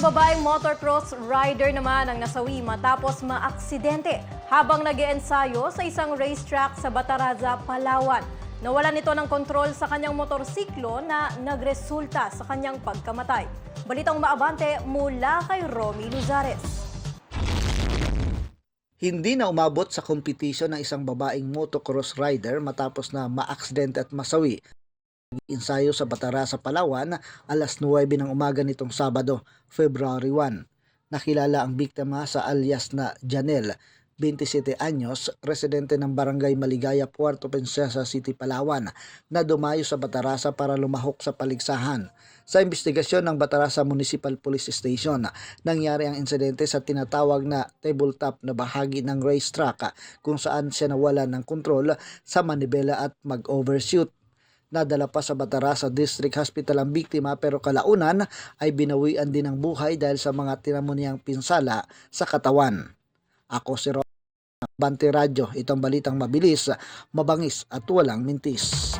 Isang babaeng motocross rider naman ang nasawi matapos maaksidente habang nag ensayo sa isang racetrack sa Bataraza, Palawan. Nawalan ito ng kontrol sa kanyang motorsiklo na nagresulta sa kanyang pagkamatay. Balitang maabante mula kay Romy Luzares. Hindi na umabot sa kompetisyon ng isang babaeng motocross rider matapos na maaksidente at masawi. Insayo sa Batara sa Palawan alas 9 ng umaga nitong Sabado, February 1. Nakilala ang biktima sa alias na Janelle, 27 anyos, residente ng Barangay Maligaya, Puerto Princesa City, Palawan, na dumayo sa Batarasa para lumahok sa paligsahan. Sa investigasyon ng Batarasa Municipal Police Station, nangyari ang insidente sa tinatawag na tabletop na bahagi ng racetrack kung saan siya nawala ng kontrol sa manibela at mag-overshoot. Nadala pa sa Batarasa District Hospital ang biktima pero kalaunan ay binawian din ng buhay dahil sa mga tinamo niyang pinsala sa katawan. Ako si Ron Bante itong balitang mabilis, mabangis at walang mintis.